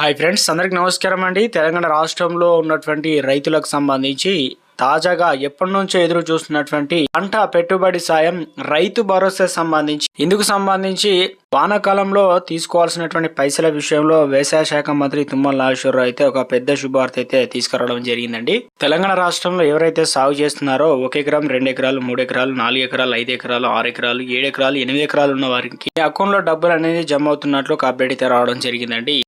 Hi friends అందరికి నమస్కారం అండి. తెలంగాణ రాష్ట్రంలో ఉన్నటువంటి రైతులకు సంబంధించి తాజాగా ఎప్పటి నుంచో ఎదురు చూస్తున్నటువంటి పంట పెట్టుబడి సాయం రైతు భరోసా సంబంధించి ఇందుకు సంబంధించి వానాకాలంలో తీసుకోవాల్సినటువంటి పైసల విషయంలో వ్యవసాయ శాఖ మంత్రి తుమ్మల నాగేశ్వరరావు అయితే ఒక పెద్ద శుభార్త అయితే తీసుకురావడం జరిగిందండి. తెలంగాణ రాష్ట్రంలో ఎవరైతే సాగు చేస్తున్నారో ఒక ఎకరం రెండు ఎకరాలు మూడు ఎకరాలు నాలుగు ఎకరాలు ఐదు ఎకరాలు ఆరు ఎకరాలు ఏడు ఎకరాలు ఎనిమిది ఎకరాలు ఉన్న వారికి అకౌంట్లో డబ్బులు అనేది జమ అవుతున్నట్లు ఒక అప్డేట్ అయితే రావడం జరిగిందండి.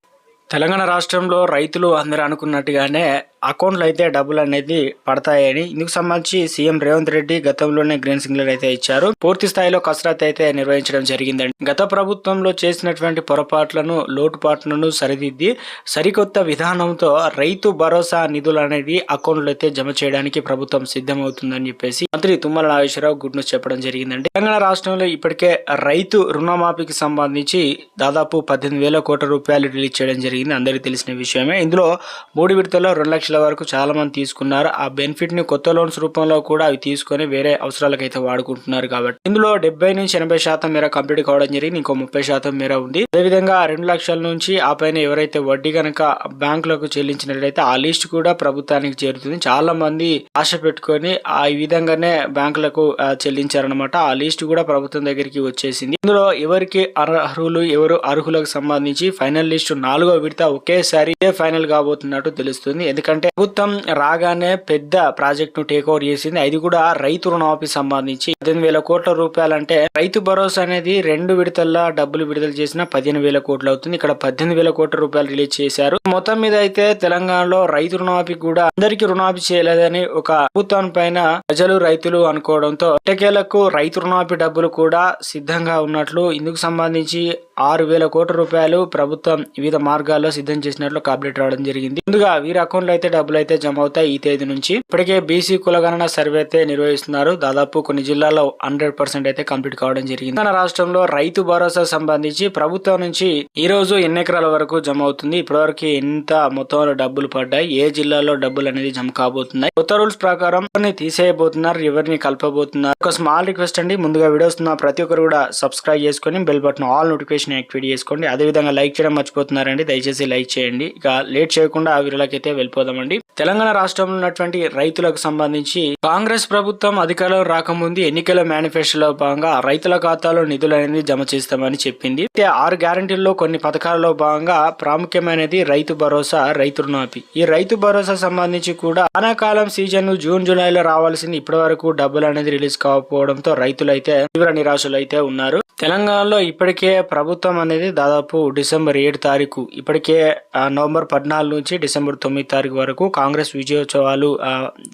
తెలంగాణ రాష్ట్రంలో రైతులు అందరూ అనుకున్నట్టుగానే అకౌంట్లో అయితే డబ్బులు అనేది పడతాయని ఇందుకు సంబంధించి సీఎం రేవంత్ రెడ్డి గతంలోనే గ్రీన్ సిగ్నల్ అయితే ఇచ్చారు. పూర్తి స్థాయిలో కసరత్ అయితే నిర్వహించడం జరిగిందండి. గత ప్రభుత్వంలో చేసినటువంటి పొరపాట్లను లోటుపాట్లను సరిదిద్ది సరికొత్త విధానంతో రైతు భరోసా నిధులు అనేది అకౌంట్లో అయితే జమ చేయడానికి ప్రభుత్వం సిద్ధమవుతుందని చెప్పేసి మంత్రి తుమ్మల నాగేశ్వరరావు గుడ్ న్యూస్ చెప్పడం జరిగిందండి. తెలంగాణ రాష్ట్రంలో ఇప్పటికే రైతు రుణమాఫీకి సంబంధించి దాదాపు పద్దెనిమిది వేల కోట్ల రూపాయలు రిలీజ్ చేయడం జరిగింది. అందరికీ తెలిసిన విషయమే. ఇందులో మూడు విడతల్లో రెండు లక్షల వరకు చాలా మంది తీసుకున్నారు. ఆ బెనిఫిట్ని కొత్త లోన్స్ రూపంలో కూడా అవి తీసుకొని వేరే అవసరాలకైతే వాడుకుంటున్నారు కాబట్టి. ఇందులో డెబ్బై నుంచి ఎనభై శాతం మేర కంప్లీట్ కావడం జరిగింది. ఇంకో ముప్పై శాతం మేర ఉంది. అదేవిధంగా రెండు లక్షల నుంచి ఆ పైన ఎవరైతే వడ్డీ కనుక బ్యాంకులకు చెల్లించినట్లయితే ఆ లిస్ట్ కూడా ప్రభుత్వానికి చేరుతుంది. చాలా మంది ఆశ పెట్టుకొని ఆ ఈ విధంగానే బ్యాంకులకు చెల్లించారనమాట ఆ లిస్ట్ కూడా ప్రభుత్వం దగ్గరికి వచ్చేసింది. ఇందులో ఎవరికి అర్హులు ఎవరు అర్హులకు సంబంధించి ఫైనల్ లిస్ట్ నాలుగో విడత ఒకేసారి ఫైనల్ కాబోతున్నట్టు తెలుస్తుంది. ఎందుకంటే ప్రభుత్వం రాగానే పెద్ద ప్రాజెక్ట్ను టేక్ ఓవర్ చేసింది. అది కూడా రైతు రుణమాఫీ సంబంధించి పద్దెనిమిది వేల కోట్ల రూపాయలు అంటే రైతు భరోసా అనేది రెండు విడతల్లో డబ్బులు విడుదల చేసిన పదిహేను వేల కోట్లు అవుతుంది. ఇక్కడ పద్దెనిమిది వేల కోట్ల రూపాయలు రిలీజ్ చేశారు. మొత్తం మీద అయితే తెలంగాణలో రైతు రుణమాఫీ కూడా అందరికీ రుణమాఫీ చేయలేదని ఒక ప్రభుత్వం పైన ప్రజలు రైతులు అనుకోవడంతో ఎట్టకేలకు రైతు రుణమాఫీ డబ్బులు కూడా సిద్ధంగా ఉన్నట్లు ఇందుకు సంబంధించి ఆరు వేల కోట్ల రూపాయలు ప్రభుత్వం వివిధ వర్గాల్లో సిద్ధం చేసినట్లు ఒక అప్డేట్ రావడం జరిగింది. ముందుగా వీరి అకౌంట్లో అయితే డబ్బులు అయితే జమ అవుతాయి ఈ తేదీ నుంచి. ఇప్పటికే బీసీ కులగణన సర్వే అయితే నిర్వహిస్తున్నారు. దాదాపు కొన్ని జిల్లాల్లో హండ్రెడ్ పర్సెంట్ అయితే కంప్లీట్ కావడం జరిగింది. మన రాష్ట్రంలో రైతు భరోసా సంబంధించి ప్రభుత్వం నుంచి ఈ రోజు ఎన్ని ఎకరాల వరకు జమ అవుతుంది? ఇప్పటివరకు ఎంత మొత్తంలో డబ్బులు పడ్డాయి? ఏ జిల్లాలో డబ్బులు అనేది జమ కాబోతున్నాయి? కొత్త రూల్స్ ప్రకారం ఎవరిని తీసేయబోతున్నారు? ఎవరిని కలపబోతున్నారు? ఒక స్మాల్ రిక్వెస్ట్ అండి. ముందుగా వీడియోస్ ఉన్న ప్రతి ఒక్కరు కూడా సబ్స్క్రైబ్ చేసుకొని bell button all notification activate చేసుకోండి. అదే విధంగా లైక్ చేయడం మర్చిపోతున్నారండి. దయచేసి లైక్ చేయండి. ఇక లేట్ చేయకుండా ఆ వీడియోలకి వెళ్ళిపోదామండి. తెలంగాణ రాష్ట్రంలో ఉన్నటువంటి రైతులకు సంబంధించి కాంగ్రెస్ ప్రభుత్వం అధికారంలో రాకముందు ఎన్నికల మేనిఫెస్టోలో భాగంగా రైతుల ఖాతాలో నిధులు అనేది జమ చేస్తామని చెప్పింది. అయితే ఆరు గ్యారంటీల్లో కొన్ని పథకాలలో భాగంగా ప్రాముఖ్యమైనది రైతు భరోసా రైతు రుణాపి ఈ రైతు భరోసా సంబంధించి కూడా వానాకాలం సీజన్ జూన్ జూలైలో రావాల్సింది. ఇప్పటి వరకు డబ్బులు అనేది రిలీజ్ కాకపోవడంతో రైతులైతే తీవ్ర నిరాశలు అయితే ఉన్నారు. తెలంగాణలో ఇప్పటికే ప్రభుత్వం అనేది దాదాపు డిసెంబర్ ఏడు తారీఖు. ఇప్పటికే ఆ, నవంబర్ పద్నాలుగు నుంచి డిసెంబర్ తొమ్మిది తారీఖు వరకు కాంగ్రెస్ విజయోత్సవాలు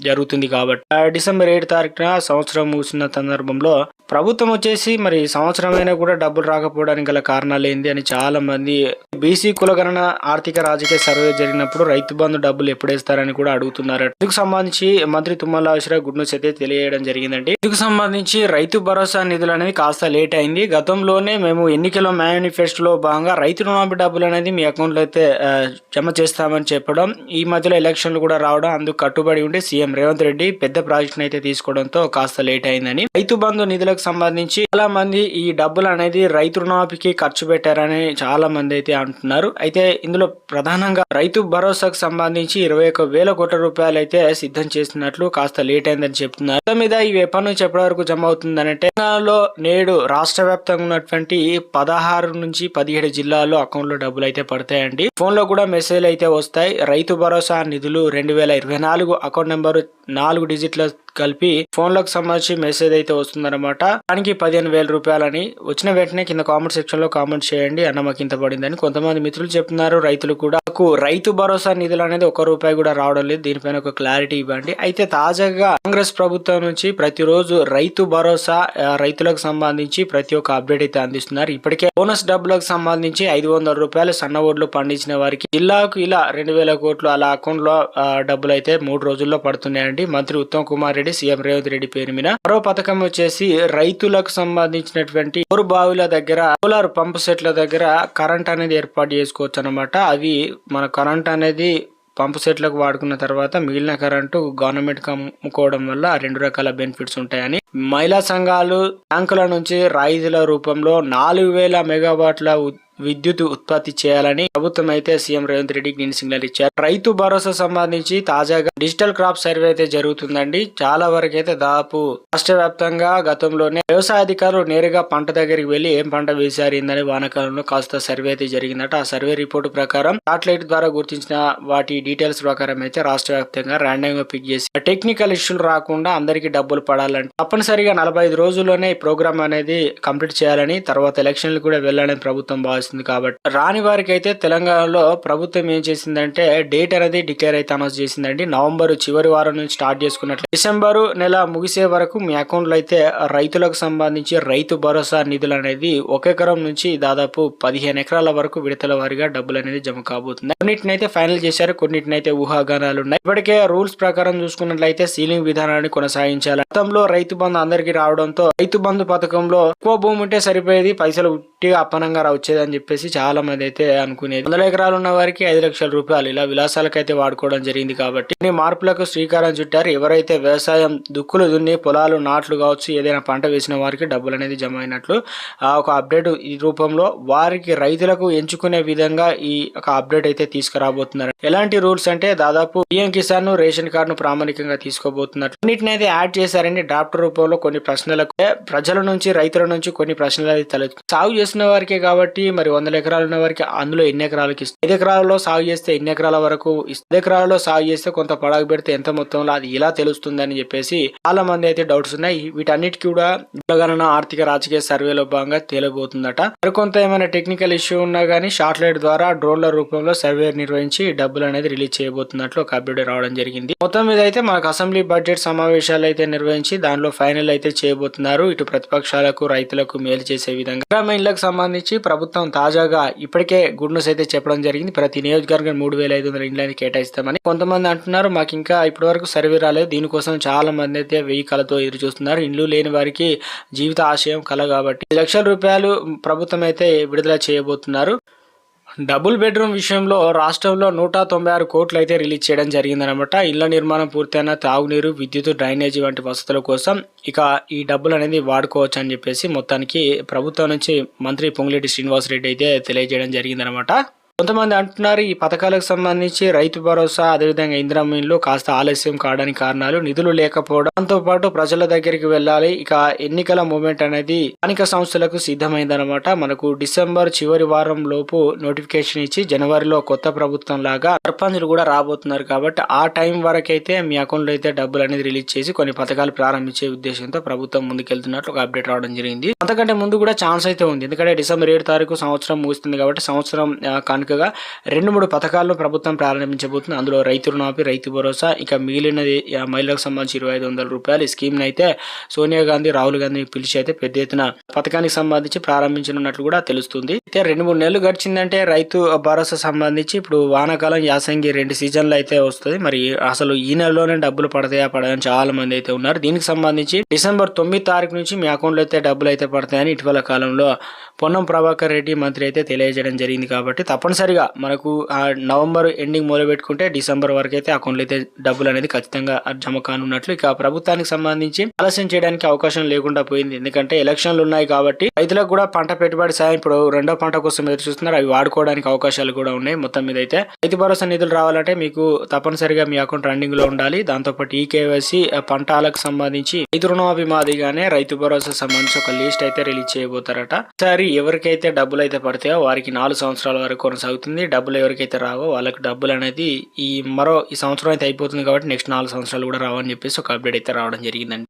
జరుగుతుంది కాబట్టి. ఆ, డిసెంబర్ ఏడు తారీఖున సంవత్సరం ముగిసిన సందర్భంలో ప్రభుత్వం వచ్చేసి మరి సంవత్సరమైనా కూడా డబ్బులు రాకపోవడానికి గల కారణాలు ఏంది అని చాలా మంది బీసీ కులగణన ఆర్థిక రాజకీయ సర్వే జరిగినప్పుడు రైతు బంధు డబ్బులు ఎప్పుడేస్తారని కూడా అడుగుతున్నారు. ఇందుకు సంబంధించి మంత్రి తుమ్మల నాగేశ్వరరావు గుడ్ న్యూస్ అయితే తెలియజేయడం జరిగిందండి. ఇందుకు సంబంధించి రైతు భరోసా నిధులు అనేది కాస్త లేట్ అయింది. గతంలోనే మేము ఎన్నికల మేనిఫెస్టోలో భాగంగా రైతు రుణమాఫీ డబ్బులు అనేది మీ అకౌంట్ అమౌంట్లు అయితే జమ చేస్తామని చెప్పడం ఈ మధ్యలో ఎలక్షన్లు కూడా రావడం అందుకు కట్టుబడి ఉండి సీఎం రేవంత్ రెడ్డి పెద్ద ప్రాజెక్టును అయితే తీసుకోవడంతో కాస్త లేట్ అయిందని. రైతు బంధు నిధులకు సంబంధించి చాలా మంది ఈ డబ్బులు అనేది రైతు రుణాపికి ఖర్చు పెట్టారని చాలా మంది అయితే అంటున్నారు. అయితే ఇందులో ప్రధానంగా రైతు భరోసాకు సంబంధించి ఇరవై ఒక వేల కోట్ల రూపాయలు అయితే సిద్ధం చేస్తున్నట్లు కాస్త లేట్ అయిందని చెప్తున్నారు. మొత్తం మీద ఇవి ఎప్పటి నుంచి ఎప్పటి వరకు జమ అవుతుందంటే అంటే తెలంగాణలో నేడు రాష్ట్ర వ్యాప్తంగా ఉన్నటువంటి పదహారు నుంచి పదిహేడు జిల్లాల్లో అకౌంట్లో డబ్బులు అయితే పడతాయి. ఫోన్లో కూడా మెసేజ్ అయితే వస్తాయి. రైతు భరోసా నిధులు రెండు వేల ఇరవై నాలుగు అకౌంట్ నెంబర్ నాలుగు డిజిట్ల కలిపి ఫోన్లకు సంబంధించి మెసేజ్ అయితే వస్తుందన్నమాట. దానికి పదిహేను వేల రూపాయలని వచ్చిన వెంటనే కింద కామెంట్ సెక్షన్లో కామెంట్ చేయండి. అన్న మాకు ఇంత పడిందని కొంతమంది మిత్రులు చెప్తున్నారు. రైతులు కూడా నాకు రైతు భరోసా నిధులు అనేది ఒక రూపాయి కూడా రావడం లేదు. దీనిపైన ఒక క్లారిటీ ఇవ్వండి. అయితే తాజాగా కాంగ్రెస్ ప్రభుత్వం నుంచి ప్రతిరోజు రైతు భరోసా రైతులకు సంబంధించి ప్రతి ఒక్క అప్డేట్ అయితే అందిస్తున్నారు. ఇప్పటికే బోనస్ డబ్బులకు సంబంధించి ఐదు వందల రూపాయలు సన్న ఓట్లు పండించిన వారికి జిల్లాకు ఇలా రెండు వేల కోట్లు అలా అకౌంట్లో డబ్బులు అయితే మూడు రోజుల్లో పడుతున్నాయండి. మంత్రి ఉత్తమ్ కుమార్ రెడ్డి సీఎం రేవంత్ రెడ్డి పేరు మీద. మరో పథకం వచ్చేసి రైతులకు సంబంధించినటువంటి బోరు బావుల దగ్గర సోలార్ పంప్ సెట్ల దగ్గర కరెంట్ అనేది ఏర్పాటు చేసుకోవచ్చు అనమాట అవి మన కరెంట్ అనేది పంపు సెట్లకు వాడుకున్న తర్వాత మిగిలిన కరెంటు గవర్నమెంట్ అమ్ముకోవడం వల్ల రెండు రకాల బెనిఫిట్స్ ఉంటాయని. మహిళా సంఘాలు బ్యాంకుల నుంచి రాయితీల రూపంలో నాలుగు వేల మెగావాట్ల విద్యుత్ ఉత్పత్తి చేయాలని ప్రభుత్వం అయితే సీఎం రేవంత్ రెడ్డికి గ్రీన్ సిగ్నల్ ఇచ్చారు. రైతు భరోసా సంబంధించి తాజాగా డిజిటల్ క్రాప్ సర్వే అయితే జరుగుతుందండి. చాలా వరకు అయితే దాదాపు రాష్ట్ర వ్యాప్తంగా గతంలోనే వ్యవసాయ అధికారులు నేరుగా పంట దగ్గరికి వెళ్ళి ఏం పంట వేసారిందని వానాకాలంలో కాస్త సర్వే అయితే జరిగిందట. ఆ సర్వే రిపోర్టు ప్రకారం సాటిలైట్ ద్వారా గుర్తించిన వాటి డీటెయిల్స్ ప్రకారం అయితే రాష్ట్ర వ్యాప్తంగా ర్యాండమ్గా పిక్ చేసి టెక్నికల్ ఇష్యూలు రాకుండా అందరికీ డబ్బులు పడాలంటే. తప్పనిసరిగా నలభై ఐదు రోజుల్లోనే ఈ ప్రోగ్రామ్ అనేది కంప్లీట్ చేయాలని తర్వాత ఎలక్షన్లు కూడా వెళ్ళాలని ప్రభుత్వం భావిస్తుంది. కాబట్టి. రాని వారికి అయితే తెలంగాణలో ప్రభుత్వం ఏం చేసిందంటే డేట్ అనేది డిక్లేర్ అయితే అనౌన్స్ చేసిందండి. నవంబర్ చివరి వారం నుంచి స్టార్ట్ చేసుకున్నట్లు. డిసెంబర్ నెల ముగిసే వరకు మీ అకౌంట్లో అయితే రైతులకు సంబంధించి రైతు భరోసా నిధులు అనేది ఒక ఎకరం నుంచి దాదాపు పదిహేను ఎకరాల వరకు విడతల వారిగా డబ్బులు అనేది జమ కాబోతుంది. కొన్నిటినైతే ఫైనల్ చేశారు కొన్నిటినైతే ఊహాగానాలు ఉన్నాయి. ఇప్పటికే రూల్స్ ప్రకారం చూసుకున్నట్లయితే సీలింగ్ విధానాన్ని కొనసాగించాలి. గతంలో రైతు బంధు అందరికీ రావడంతో రైతు బంధు పథకంలో ఎక్కువ భూమి ఉంటే సరిపోయేది పైసలు ఉట్టిగా అప్పనంగా వచ్చేదని చెప్పేసి చాలా మంది అయితే అనుకునేది. వందల ఎకరాలు ఉన్న వారికి ఐదు లక్షల రూపాయలు ఇలా విలాసాలకైతే వాడుకోవడం జరిగింది కాబట్టి. కొన్ని మార్పులకు శ్రీకారం చుట్టారు. ఎవరైతే వ్యవసాయం దుక్కులు దున్ని పొలాలు నాట్లు కావచ్చు ఏదైనా పంట వేసిన వారికి డబ్బులు అనేది జమ అయినట్లు ఆ ఒక అప్డేట్ ఈ రూపంలో వారికి రైతులకు ఎంచుకునే విధంగా ఈ ఒక అప్డేట్ అయితే తీసుకురాబోతున్నారు. ఎలాంటి రూల్స్ అంటే దాదాపు పిఎం కిసాన్ రేషన్ కార్డును ప్రామాణికంగా తీసుకోబోతున్నారు అన్నిటిని అయితే యాడ్ చేశారండి డ్రాఫ్ట్ రూపంలో కొన్ని ప్రశ్నలకు ప్రజల నుంచి రైతుల నుంచి కొన్ని ప్రశ్నలు అయితే తలెత్తు సాగు చేసిన వారికే కాబట్టి మరి వందల ఎకరాలు ఉన్న వారికి అందులో ఎన్ని ఎకరాలకి ఇస్తారు? ఐదు ఎకరాలలో సాగు చేస్తే ఎన్ని ఎకరాల వరకు ఐదు ఎకరాలలో సాగు చేస్తే కొంత పడగ పెడితే ఎంత మొత్తంలో అది ఇలా తెలుస్తుందని చెప్పేసి చాలా మంది అయితే డౌట్స్ ఉన్నాయి. వీటన్నిటికీ కూడా కులగణన ఆర్థిక రాజకీయ సర్వేలో భాగంగా తేలబోతుందట. మరికొంత ఏమైనా టెక్నికల్ ఇష్యూ ఉన్నా కానీ శాటిలైట్ ద్వారా డ్రోన్ల రూపంలో సర్వే నిర్వహించి డబ్బులు అనేది రిలీజ్ చేయబోతున్నట్లు ఒక అప్డేట్ రావడం జరిగింది. మొత్తం మీద అయితే మనకు అసెంబ్లీ బడ్జెట్ సమావేశాలు అయితే నిర్వహించి దానిలో ఫైనల్ అయితే చేయబోతున్నారు. ఇటు ప్రతిపక్షాలకు రైతులకు మేలు చేసే విధంగా. గ్రామ సంబంధించి ప్రభుత్వం తాజాగా ఇప్పటికే గుడ్ న్యూస్ అయితే చెప్పడం జరిగింది. ప్రతి నియోజకవర్గం మూడు వేల ఐదు వందల ఇండ్లని కేటాయిస్తామని కొంతమంది అంటున్నారు. మాకు ఇంకా ఇప్పటి వరకు సర్వే రాలేదు. దీనికోసం చాలా మంది అయితే వెయ్యి కలతో ఎదురు చూస్తున్నారు ఇండ్లు లేని వారికి జీవిత ఆశయం కల కాబట్టి లక్షల రూపాయలు ప్రభుత్వం అయితే విడుదల చేయబోతున్నారు. డబుల్ బెడ్రూమ్ విషయంలో రాష్ట్రంలో నూట తొంభై ఆరు కోట్లు అయితే రిలీజ్ చేయడం జరిగిందనమాట. ఇళ్ళ నిర్మాణం పూర్తయిన తాగునీరు విద్యుత్ డ్రైనేజీ వంటి వసతుల కోసం ఇక ఈ డబ్బులు అనేది వాడుకోవచ్చు అని చెప్పేసి మొత్తానికి ప్రభుత్వం నుంచి మంత్రి పొంగులేటి శ్రీనివాసరెడ్డి అయితే తెలియజేయడం జరిగిందనమాట. కొంతమంది అంటున్నారు ఈ పథకాలకు సంబంధించి రైతు భరోసా అదేవిధంగా ఇంద్రమీన్లు కాస్త ఆలస్యం కావడానికి కారణాలు నిధులు లేకపోవడం. దాంతో పాటు ప్రజల దగ్గరికి వెళ్ళాలి. ఇక ఎన్నికల మూమెంట్ అనేది స్థానిక సంస్థలకు సిద్ధమైందనమాట మనకు డిసెంబర్ చివరి వారం లోపు నోటిఫికేషన్ ఇచ్చి జనవరిలో కొత్త ప్రభుత్వం లాగా సర్పంచులు కూడా రాబోతున్నారు కాబట్టి ఆ టైం వరకైతే మీ అకౌంట్లో అయితే డబ్బులు అనేది రిలీజ్ చేసి కొన్ని పథకాలు ప్రారంభించే ఉద్దేశంతో ప్రభుత్వం ముందుకెళ్తున్నట్లు ఒక అప్డేట్ రావడం జరిగింది. అంతకంటే ముందు కూడా ఛాన్స్ అయితే ఉంది. ఎందుకంటే డిసెంబర్ ఏడు తారీఖు సంవత్సరం ముగుస్తుంది కాబట్టి సంవత్సరం కనుక కానుకగా రెండు మూడు పథకాలను ప్రభుత్వం ప్రారంభించబోతుంది. అందులో రైతు రుణమాఫీ రైతు భరోసా ఇక మిగిలినది మహిళలకు సంబంధించి ఇరవై ఐదు వందల రూపాయలు ఈ స్కీమ్ అయితే సోనియా గాంధీ రాహుల్ గాంధీ పిలిచి అయితే పెద్ద ఎత్తున పథకానికి సంబంధించి ప్రారంభించనున్నట్లు కూడా తెలుస్తుంది. అయితే రెండు మూడు నెలలు గడిచిందంటే రైతు భరోసా సంబంధించి ఇప్పుడు వానాకాలం యాసంగి రెండు సీజన్లు అయితే వస్తుంది. మరి అసలు ఈ నెలలోనే డబ్బులు పడతాయా పడదని చాలా మంది అయితే ఉన్నారు. దీనికి సంబంధించి డిసెంబర్ తొమ్మిది తారీఖు నుంచి మీ అకౌంట్లో అయితే డబ్బులు అయితే పడతాయని ఇటీవల కాలంలో పొన్నం ప్రభాకర్ రెడ్డి మంత్రి అయితే తెలియజేయడం జరిగింది కాబట్టి తప్పనిసరిగా మనకు ఆ నవంబర్ ఎండింగ్ మొదలు పెట్టుకుంటే డిసెంబర్ వరకు అయితే అకౌంట్లో అయితే డబ్బులు అనేది ఖచ్చితంగా జమ కానున్నట్లు. ఇక ప్రభుత్వానికి సంబంధించి ఆలస్యం చేయడానికి అవకాశం లేకుండా పోయింది. ఎందుకంటే ఎలక్షన్లు ఉన్నాయి కాబట్టి రైతులకు కూడా పంట పెట్టుబడి సాయం. ఇప్పుడు రెండో పంట కోసం ఎదురు చూస్తున్నారు. అవి వాడుకోవడానికి అవకాశాలు కూడా ఉన్నాయి మొత్తం మీద అయితే. రైతు భరోసా నిధులు రావాలంటే మీకు తప్పనిసరిగా మీ అకౌంట్ రన్నింగ్లో ఉండాలి దాంతోపాటు ఈ కేవైసీ పంటలకు సంబంధించి రైతు రుణమాఫీ రైతు భరోసా సంబంధించి ఒక లిస్ట్ అయితే రిలీజ్ చేయబోతారట. సరే ఎవరికైతే డబ్బులు అయితే పడతాయో వారికి నాలుగు సంవత్సరాల వరకు అవుతుంది డబ్బులు ఎవరికైతే రావో వాళ్ళకి డబ్బులు అనేది ఈ మరో ఈ సంవత్సరం అయితే అయిపోతుంది కాబట్టి నెక్స్ట్ నాలుగు సంవత్సరాలు కూడా రావని చెప్పేసి ఒక అప్డేట్ అయితే రావడం జరిగిందండి.